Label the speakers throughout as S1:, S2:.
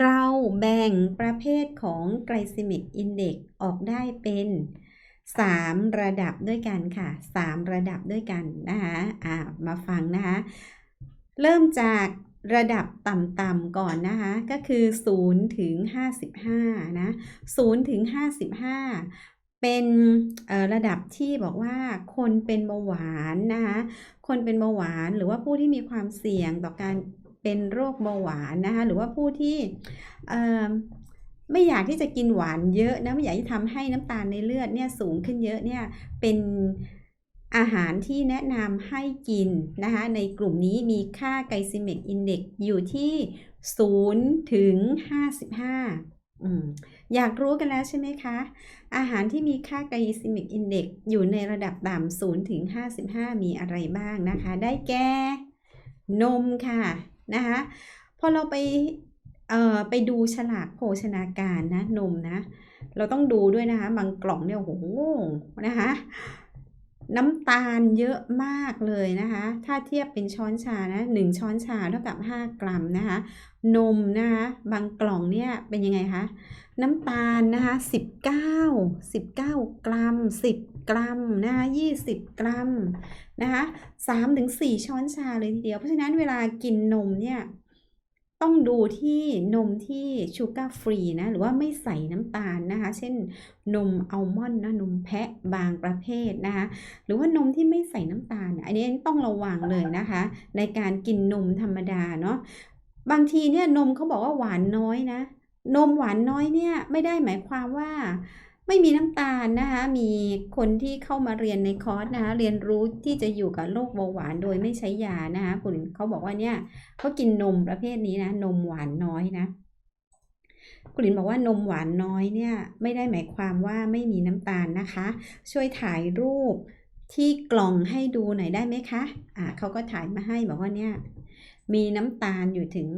S1: เราแบ่งประเภทของ glycemic index ออกได้เป็น 3 ระดับด้วยกันค่ะ 3 ระดับด้วยกันนะคะอ่ามาฟังนะคะ เริ่มจากระดับต่ำๆก่อนนะคะ ก็คือ 0 ถึง 55 นะ 0 ถึง 55 เป็นเอ่อระดับที่บอกว่าคนเป็นเบาหวานนะคะ คนเป็นเบาหวานหรือว่าผู้ที่มีความเสี่ยงต่อการ เป็นโรคเบาหวานนะคะหรือว่าผู้ที่ไม่อยากที่จะกินหวานเยอะนะไม่อยากที่ทำให้น้ำตาลในเลือดเนี่ยสูงขึ้นเยอะเนี่ยเป็นอาหารที่แนะนำให้กินนะคะในกลุ่มนี้มีค่า glycemic index อยู่ที่ 0 ถึง 55อืมอยากรู้กันแล้วใช่ไหมคะ อาหารที่มีค่า glycemic index อยู่ในระดับต่ำ0ถึง 55 มีอะไรบ้างนะคะ ได้แก่นมค่ะ นะคะพอเราไปเอ่อไปดูฉลากโภชนาการนะนมนะ เราต้องดูด้วยนะคะ บางกล่องเนี่ยโอ้โหนะคะน้ำตาลเยอะมากเลยนะคะ ถ้าเทียบเป็นช้อนชานะหนึ่งช้อนชาเท่ากับ 5 กรัมนะคะ นมนะคะบางกล่องเนี่ยเป็นยังไงคะ น้ำตาลนะคะ 19 19 กรัม 10 กรัมนะคะ20 กรัมนะคะ3ถึง4ช้อนชาเลยทีเดียว เพราะฉะนั้นเวลากินนมเนี่ยต้องดูที่นมที่ชูการ์ฟรีนะ หรือว่าไม่ใส่น้ำตาลนะคะ เช่นนมอัลมอนด์นะนมแพะบางประเภทนะคะ หรือว่านมที่ไม่ใส่น้ำตาลเนี่ยอันนี้ต้องระวังเลยนะคะ ในการกินนมธรรมดาเนาะบางทีเนี่ยนมเขาบอกว่าหวานน้อยนะ นมหวานน้อยเนี่ยไม่ได้หมายความว่า ไม่มีน้ำตาลนะคะ มีคนที่เข้ามาเรียนในคอร์สนะคะ เรียนรู้ที่จะอยู่กับโรคเบาหวานโดยไม่ใช้ยานะคะคุณเขาบอกว่าเนี่ยเขากินนมประเภทนี้นะ นมหวานน้อยนะคุณลินบอกว่านมหวานน้อยเนี่ยไม่ได้หมายความว่าไม่มีน้ำตาลนะคะ ช่วยถ่ายรูปที่กล่องให้ดูหน่อยได้ไหมคะ อ่าเขาก็ถ่ายมาให้บอกว่าเนี่ย มีน้ำตาลอยู่ถึง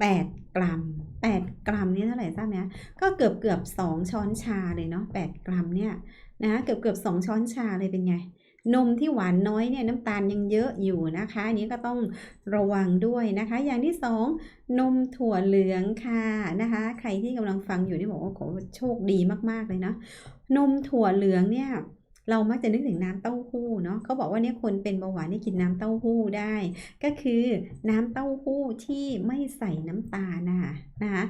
S1: แปดกรัม 8 กรัมนี่เท่าไหร่ทราบไหมก็เกือบเกือบ2ช้อนชาเลยเนาะ8กรัมเนี่ยนะเกือบเกือบ2ช้อนชาเลยเป็นไงนมที่หวานน้อยเนี่ยน้ำตาลยังเยอะอยู่นะคะอันนี้ก็ต้องระวังด้วยนะคะ อย่างที่2นมถั่วเหลืองค่ะนะคะ ใครที่กำลังฟังอยู่นี่บอกว่าโหโชคดีมากๆเลยเนาะนมถั่วเหลืองเนี่ย เรามักจะนึกถึงน้ำเต้าหู้เนาะเขาบอกว่าเนี่ยคนเป็นเบาหวานนี่กินน้ำเต้าหู้ได้ ก็คือน้ำเต้าหู้ที่ไม่ใส่น้ำตาลนะคะนะคะ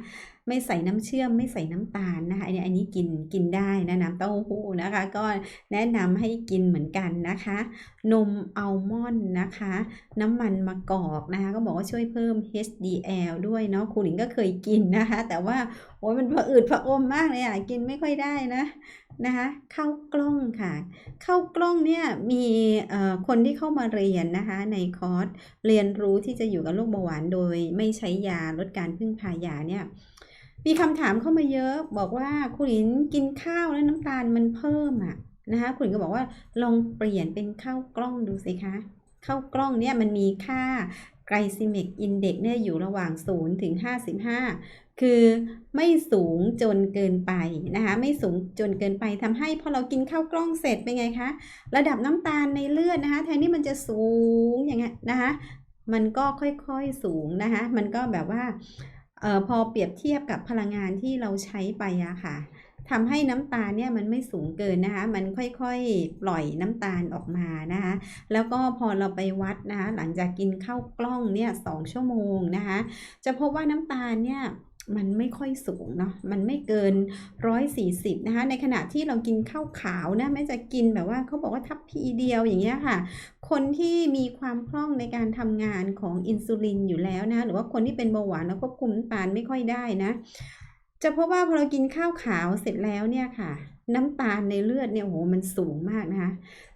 S1: ไม่ใส่น้ำเชื่อมไม่ใส่น้ำตาลนะคะอันนี้อันนี้กินกินได้นะน้ำเต้าหู้นะคะ ก็แนะนำให้กินเหมือนกันนะคะ นมอัลมอนด์นะคะ น้ำมันมะกอกนะคะก็บอกว่าช่วยเพิ่ม HDL ด้วยเนาะครูหลิงก็เคยกินนะคะ แต่ว่าโอ้ยมันผะอืดผะอมมากเลยอะกินไม่ค่อยได้นะ นะคะเข้ากล้องค่ะ เข้ากล้องเนี่ยมีคนที่เข้ามาเรียนนะคะในคอร์สเรียนรู้ที่จะอยู่กับโรคเบาหวานโดยไม่ใช้ยาลดการพึ่งพายาเนี่ยมีคำถามเข้ามาเยอะบอกว่าคุณหลินกินข้าวแล้วน้ำตาลมันเพิ่มอะนะคะคุณลินก็บอกว่าลองเปลี่ยนเป็นข้าวกล้องดูสิคะข้าวกล้องเนี่ยมันมีค่า glycemic index เนี่ยอยู่ระหว่าง 0 ถึง 55 คือไม่สูงจนเกินไปนะคะไม่สูงจนเกินไปทำให้พอเรากินข้าวกล้องเสร็จเป็นไงคะระดับน้ำตาลในเลือดนะคะ แทนที่มันจะสูงอย่างเงี้ยนะคะมันก็ค่อยๆสูงนะคะมันก็แบบว่าออพอเปรียบเทียบกับพลังงานที่เราใช้ไปอะค่ะทำให้น้ำตาลเนี่ยมันไม่สูงเกินนะคะ มันค่อยๆ ปล่อยน้ำตาลออกมานะคะ แล้วก็พอเราไปวัดนะคะ หลังจากกินข้าวกล้องเนี่ยสองชั่วโมงนะคะ จะพบว่าน้ำตาลเนี่ย มันไม่ค่อยสูงเนาะมันไม่เกิน 140 นะคะ ในขณะที่เรากินข้าวขาวนะไม่จะกินแบบว่าเขาบอกว่าทับพีเดียวอย่างเงี้ยค่ะ คนที่มีความคล่องในการทำงานของอินซูลินอยู่แล้วนะหรือว่าคนที่เป็นเบาหวานแล้วควบคุมน้ำตาลไม่ค่อยได้นะ จะพบว่าพอเรากินข้าวขาวเสร็จแล้วเนี่ยค่ะ น้ำตาลในเลือดเนี่ยโหมันสูงมากนะคะ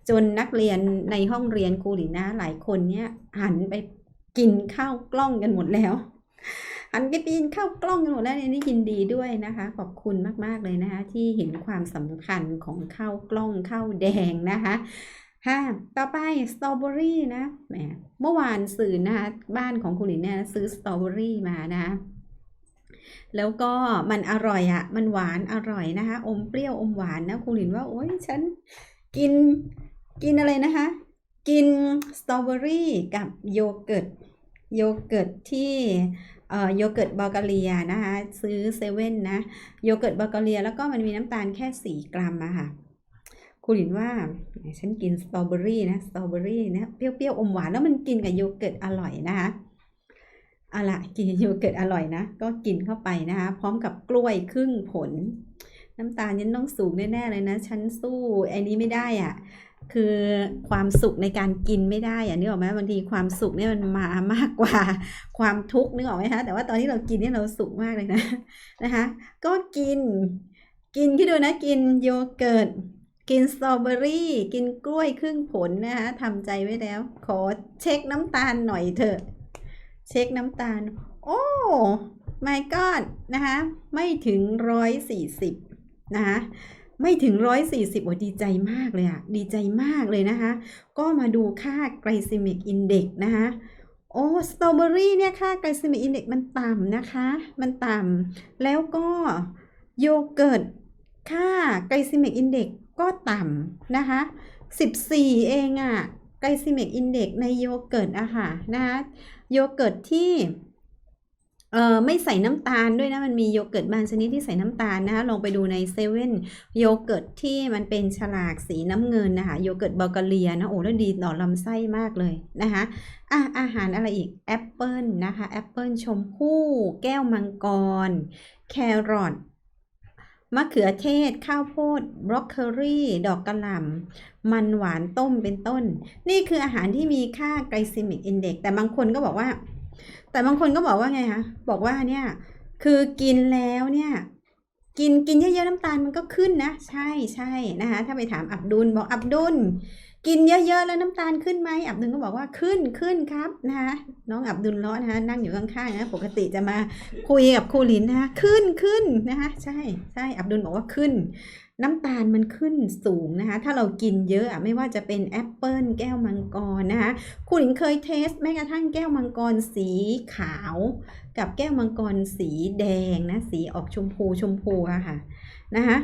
S1: จนนักเรียนในห้องเรียนครูหลินนะหลายคนเนี่ยหันไปกินข้าวกล้องกันหมดแล้ว หันไปกินข้ากล้องกันหมดแล้วนี่ยินดีด้วยนะคะ ขอบคุณมากๆเลยนะคะ ที่เห็นความสำคัญของข้าวกล้องข้าวแดงนะคะค่ะต่อไปสตรอเบอรี่นะแหมเมื่อวานสื่อนะคะบ้านของคุณหลินเนี่ยซื้อสตรอเบอรี่มานะแล้วก็มันอร่อยอะ่ะมันหวานอร่อยนะคะ อมเปรี้ยวอมหวานนะครูหลินว่าโอ๊ยฉันกินกินอะไรนะคะ กินสตรอเบอรี่กับโยเกิร์ตโยเกิร์ตที่ โยเกิร์ตบัลแกเรียนะคะซื้อเซเว่นนะโยเกิร์ตบัลแกเรีย แล้วก็มันมีน้ำตาลแค่ 4 กรัมอะค่ะคุณหลินว่าฉันกินสตรอเบอรี่นะสตรอเบอรี่นะเปรี้ยวๆอมหวานแล้วมันกินกับโยเกิร์ตอร่อยนะคะเอาละกินโยเกิร์ตอร่อยนะ ก็กินเข้าไปนะคะ พร้อมกับกล้วยครึ่งผล น้ำตาลยันต้องสูงแน่ๆเลยนะ ฉันสู้ไอ้นี้ไม่ได้อะ คือความสุขในการกินไม่ได้อะนึกออกไหมบางทีความสุขเนี่ยมันมามากกว่าความทุกข์นึกออกไหมคะแต่ว่าตอนที่เรากินเนี่ยเราสุขมากเลยนะนะคะ ก็กิน กินที่ดูนะกินโยเกิร์ตกินสตรอเบอรี่กินกล้วยครึ่งผลนะคะทำใจไว้แล้ว ขอเช็คน้ำตาลหน่อยเถอะ เช็คน้ำตาล โอ้ my god นะคะ ไม่ถึงร้อยสี่สิบนะคะ ไม่ถึงร้อยสี่สิบโอ้ดีใจมากเลยอะดีใจมากเลยนะคะ ก็มาดูค่าไกลซิมิกอินเด็กนะคะโอ้สตรอเบอรี่เนี่ยค่าไกลซิมิกอินเด็กมันต่ำนะคะ มันต่ำแล้วก็โยเกิร์ตค่าไกลซิมิกอินเด็กก็ต่ำนะคะ 14 เองอะไกลซิมิกอินเด็กในโยเกิร์ตอะค่ะนะคะโยเกิร์ตที่ เอ่อไม่ใส่น้ำตาลด้วยนะ มันมีโยเกิร์ตบางชนิดที่ใส่น้ำตาลนะคะลองไปดูในเซเว่นโยเกิร์ตที่มันเป็นฉลากสีน้ำเงินนะคะโยเกิร์ตบัลกเรียนะโอ้แล้วดีต่อลำไส้มากเลยนะคะอะอาหารอะไรอีกแอปเปิลนะคะแอปเปิลชมพู่แก้วมังกร แครอทมะเขือเทศ ข้าวโพดบรอกโคลีดอกกระหล่ำมันหวานต้มเป็นต้น นี่คืออาหารที่มีค่าไกลซิมิกอินเด็กแต่บางคนก็บอกว่า แต่บางคนก็บอกว่าไงคะบอกว่าเนี่ยคือกินแล้วเนี่ยกินกินเยอะๆน้ำตาลมันก็ขึ้นนะ ใช่ใช่นะคะถ้าไปถามอับดุลบอกอับดุล กินเยอะๆแล้วน้ำตาลขึ้นไหมอับดุลก็บอกว่าขึ้นขึ้นครับนะคะน้องอับดุลล้อนะคะนั่งอยู่ข้างๆนะปกติจะมาคุยกับครูหลินนะคะขึ้นขึ้นนะคะใช่ใช่อับดุลบอกว่าขึ้น น้ำตาลมันขึ้นสูงนะคะถ้าเรากินเยอะอะไม่ว่าจะเป็นแอปเปิลแก้วมังกรนะคะครูหลินเคยเทสแม้กระทั่งแก้วมังกรสีขาว กับแก้วมังกรสีแดงนะสีออกชมพูชมพูอะค่ะนะคะ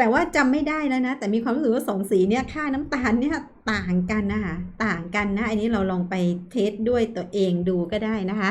S1: แต่ว่าจำไม่ได้แล้วนะ แต่มีความรู้สึกว่าสองสีเนี่ยค่าน้ำตาลเนี่ยต่างกันนะคะต่างกันนะ อันนี้เราลองไปเทสด้วยตัวเองดูก็ได้นะคะ